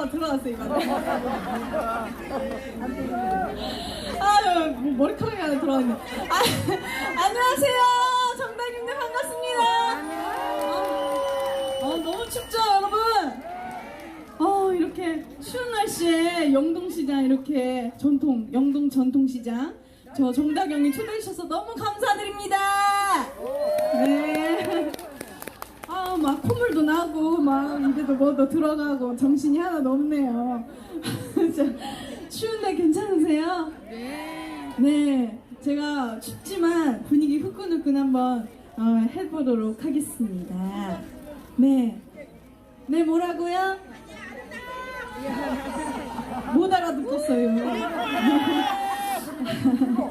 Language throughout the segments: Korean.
뭐가 들어갔어요 이거. 아유 뭐 머리카락이 하나 들어갔네. 아, 안녕하세요 정다님들 반갑습니다. 아, 너무 춥죠 여러분. 어 이렇게 추운 날씨에 영동시장 이렇게 전통 영동 전통시장 저 정다경이 초대해 주셔서 너무 감사드립니다. 네. 아 막 나고 막 입에도 뭐도 들어가고 정신이 하나도 없네요. 자, 추운데 괜찮으세요? 네. 네. 제가 춥지만 분위기 후끈후끈 한번 어, 해보도록 하겠습니다. 네. 네 뭐라고요? 못 알아듣겠어요.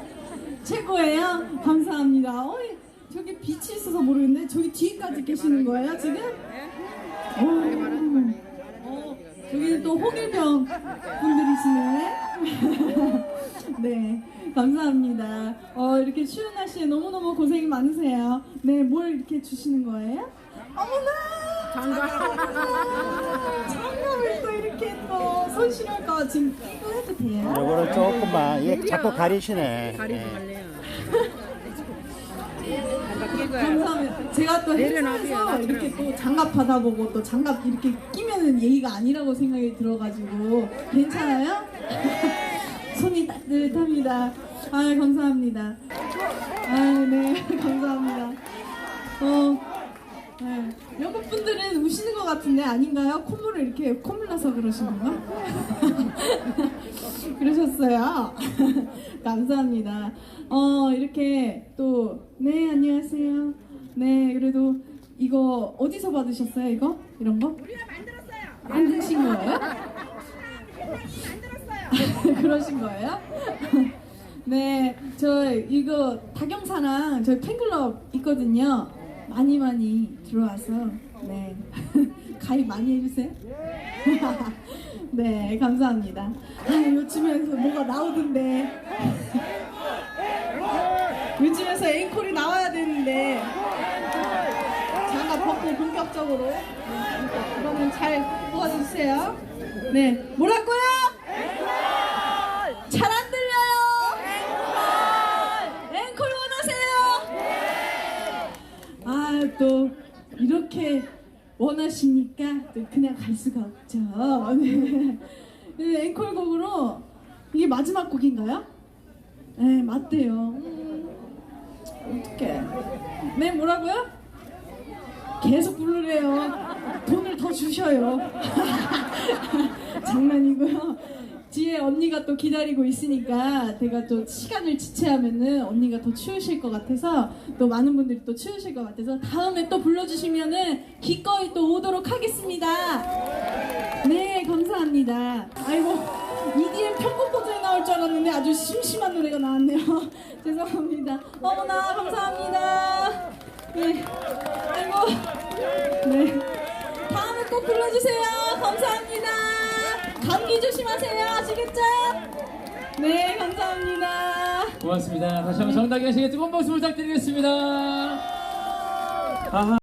최고예요. 감사합니다. 어이, 저기 빛이 있어서 모르겠는데 저기 뒤까지 계시는 거예요 지금? 오, 어, 저기 또 홍일병 분들이시네. 네, 감사합니다. 어, 이렇게 추운 날씨에 너무너무 고생이 많으세요. 네, 뭘 이렇게 주시는 거예요? 어머나! 장갑! 장갑을 또 이렇게 또 손실할까 지금 이거 해도 돼요? 요거를 조금만 얘 자꾸 가리시네. 가리지 예. 말래요. 감사합니다. 제가 또 행사에서 이렇게 또 장갑 받아보고 또 장갑 이렇게 끼면은 예의가 아니라고 생각이 들어가지고 괜찮아요? 손이 따뜻합니다. 아 감사합니다. 아 네. 네. 여러 분들은 우시는 것 같은데 아닌가요? 콧물을 이렇게 콧물 나서 그러신 건가? 그러셨어요. 감사합니다. 어, 이렇게 또, 네, 안녕하세요. 네, 그래도 이거 어디서 받으셨어요, 이거? 이런 거? 우리가 만들었어요. 만드신 거예요? 만들었어요. 그러신 거예요? 네, 저 이거 다경사랑 저희 팬클럽 있거든요. 많이 많이 들어와서, 네. 가입 많이 해주세요. 네, 감사합니다. 아, 요즘에서 뭐가 나오던데. 요즘에서 앵콜이 나와야 되는데. 장갑 벗고 본격적으로. 네, 그러면 잘 도와주세요. 네, 뭐라고요? 잘 안 들려요. 앵콜 원하세요? 아, 또 이렇게 원하시니까 또 그냥 갈 수가 없죠. 네. 네, 앵콜곡으로 이게 마지막 곡인가요? 네, 맞대요. 음, 어떡해. 네, 뭐라고요? 계속 부르래요. 돈을 더 주셔요. 뒤에 언니가 또 기다리고 있으니까 제가 또 시간을 지체하면은 언니가 더 추우실 것 같아서 또 많은 분들이 또 추우실 것 같아서 다음에 또 불러주시면은 기꺼이 또 오도록 하겠습니다. 네, 감사합니다. 아이고, EDM 편곡 버전이 나올 줄 알았는데 아주 심심한 노래가 나왔네요. 죄송합니다. 어머나, 감사합니다. 네. 아이고, 네. 다음에 꼭 불러주세요. 감사합니다. 조심하세요. 아시겠죠? 네, 감사합니다. 고맙습니다. 다시 한번 정다경 씨에게 뜨거운 박수 부탁드리겠습니다. 아하.